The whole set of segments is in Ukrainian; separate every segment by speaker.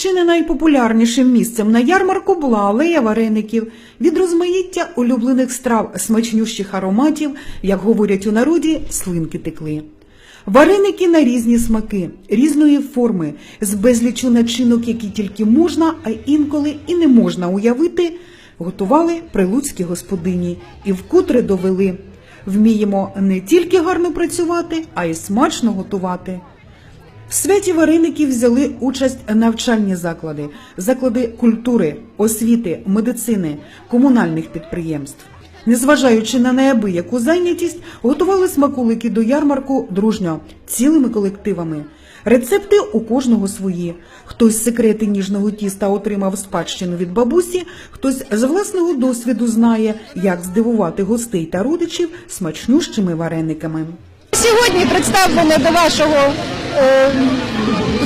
Speaker 1: Чи не найпопулярнішим місцем на ярмарку була алея вареників від розмаїття улюблених страв смачнющих ароматів, як говорять у народі, слинки текли. Вареники на різні смаки, різної форми, з безлічу начинок, які тільки можна, а інколи і не можна уявити, готували прилуцькі господині і вкотре довели. Вміємо не тільки гарно працювати, а й смачно готувати. В святі вареників взяли участь навчальні заклади, заклади культури, освіти, медицини, комунальних підприємств. Незважаючи на неабияку зайнятість, готували смаколики до ярмарку дружньо, цілими колективами. Рецепти у кожного свої. Хтось секрети ніжного тіста отримав спадщину від бабусі, хтось з власного досвіду знає, як здивувати гостей та родичів смачнющими варениками.
Speaker 2: Сьогодні представлено до вашого е,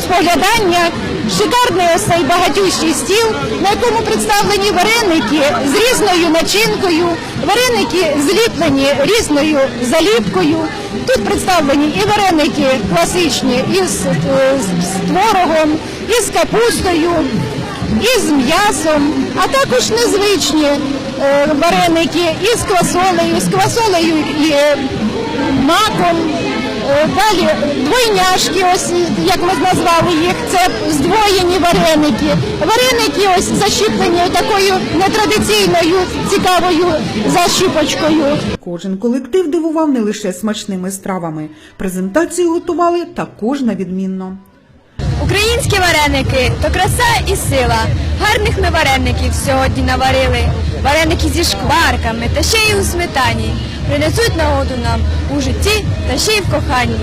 Speaker 2: споглядання шикарний ось цей багатющий стіл, на якому представлені вареники з різною начинкою, вареники зліплені різною заліпкою. Тут представлені і вареники класичні із е, з творогом, із капустою, із м'ясом, а також незвичні е, вареники із квасолею, з квасолею і е, маком. Е, Далі двойняшки, ось як ми назвали їх, це здвоєні вареники. Вареники ось защіплені такою нетрадиційною цікавою защіпочкою.
Speaker 1: Кожен колектив дивував не лише смачними стравами. Презентацію готували також на відмінно.
Speaker 3: Українські вареники то краса і сила. Гарних ми вареників сьогодні наварили. Вареники зі шкварками та ще й у сметані. Принесуть нагоду нам у житті та ще й в коханні.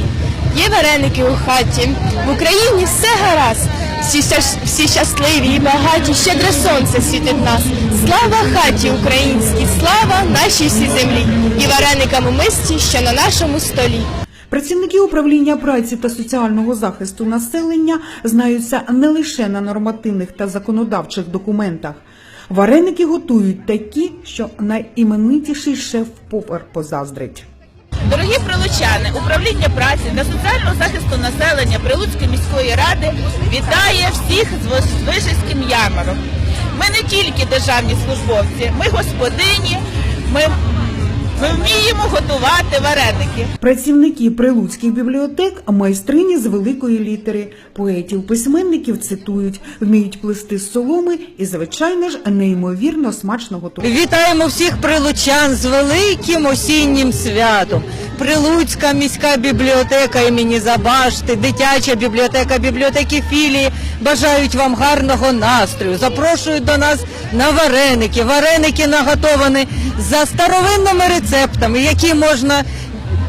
Speaker 3: Є вареники у хаті. В Україні все гаразд. Всі, всі щасливі і багаті, щедре сонце світить нас. Слава хаті українській, слава нашій всій землі і вареникам у мисці, що на нашому столі.
Speaker 1: Працівники управління праці та соціального захисту населення знаються не лише на нормативних та законодавчих документах. Вареники готують такі, що найіменитіший шеф-повар позаздрить.
Speaker 4: Дорогі прилучани, управління праці та соціального захисту населення Прилуцької міської ради вітає всіх з Виш- Вишівським ярмаром. Ми не тільки державні службовці, ми господині, ми вміємо готувати вареники.
Speaker 1: Працівники прилуцьких бібліотек майстрині з великої літери. Поетів, письменників цитують, вміють плести з соломи і, звичайно ж, неймовірно смачно готувати.
Speaker 5: Вітаємо всіх прилучан з великим осіннім святом. Прилуцька міська бібліотека імені Забашти, дитяча бібліотека, бібліотеки філії бажають вам гарного настрою. Запрошують до нас на вареники. Вареники наготовані за старовинними рецептами, які можна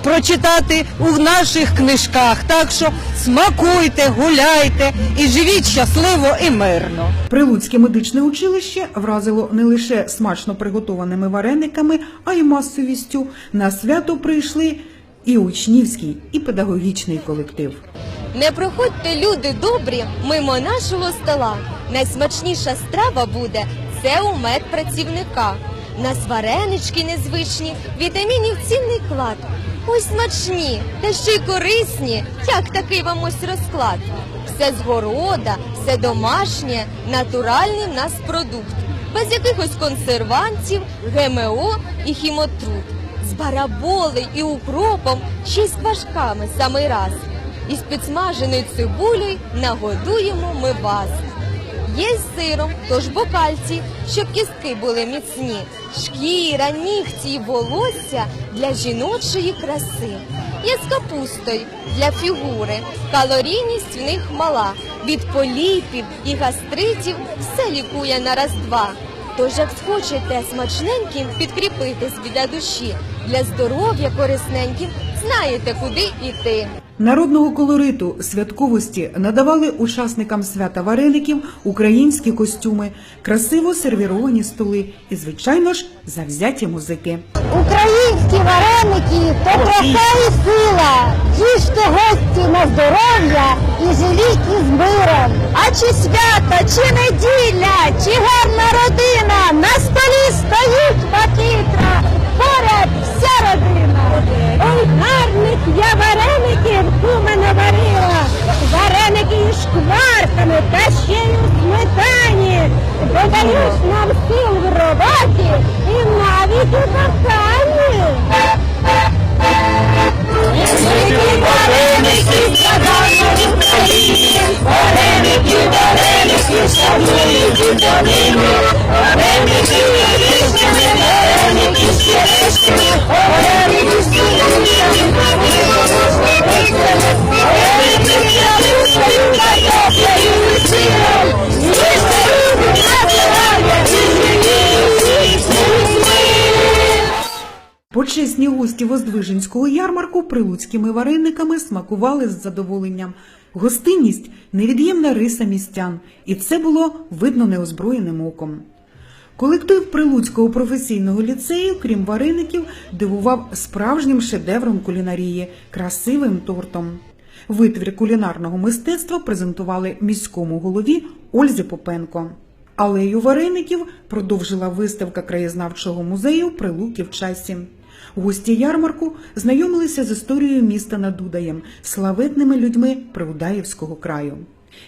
Speaker 5: прочитати у наших книжках. Так що смакуйте, гуляйте і живіть щасливо і мирно.
Speaker 1: Прилуцьке медичне училище вразило не лише смачно приготованими варениками, а й масовістю. На свято прийшли і учнівський, і педагогічний колектив.
Speaker 6: Не проходьте, люди добрі, мимо нашого стола. Найсмачніша страва буде це у медпрацівника. Нас варенички незвичні, вітамінів цінний клад. Ось смачні, та ще й корисні. Як такий вам ось розклад? Все з города, все домашнє, натуральний в нас продукт. Без якихось консервантів, ГМО і хімотруд. З бараболи і укропом, ще й з квашками самий раз. Із підсмаженою цибулею нагодуємо ми вас. Є з сиром, тож бо кальцій, щоб кістки були міцні, шкіра, нігті і волосся для жіночої краси. Є з капустою для фігури, калорійність в них мала. Від поліпів і гастритів все лікує на раз-два. Тож, як схочете смачненьким підкріпитись біля душі, для здоров'я корисненьким, знаєте, куди йти.
Speaker 1: Народного колориту святковості надавали учасникам свята вареників українські костюми, красиво сервіровані столи і, звичайно ж, завзяті музики.
Speaker 2: Українські вареники то краса і сила. Тіште гості на здоров'я і живіть із миром. А чи свято, чи неділя, чи гарна родина, на столі стоїть
Speaker 7: шкварками та ще й у сметані. Нам сил в роботі і навіть у коханні.
Speaker 1: Почесні гості Воздвиженського ярмарку прилуцькими варениками смакували з задоволенням. Гостинність невід'ємна риса містян, і це було видно неозброєним оком. Колектив Прилуцького професійного ліцею, крім вареників, дивував справжнім шедевром кулінарії красивим тортом. Витвір кулінарного мистецтва презентували міському голові Ользі Попенко. Алею вареників продовжила виставка краєзнавчого музею Прилуки в часі. Гості ярмарку знайомилися з історією міста над Дудаєм, славетними людьми Приудаївського краю.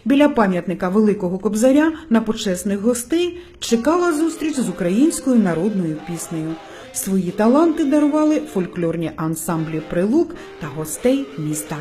Speaker 1: Біля пам'ятника Великого Кобзаря на почесних гостей чекала зустріч з українською народною піснею. Свої таланти дарували фольклорні ансамблі Прилук та гостей міста.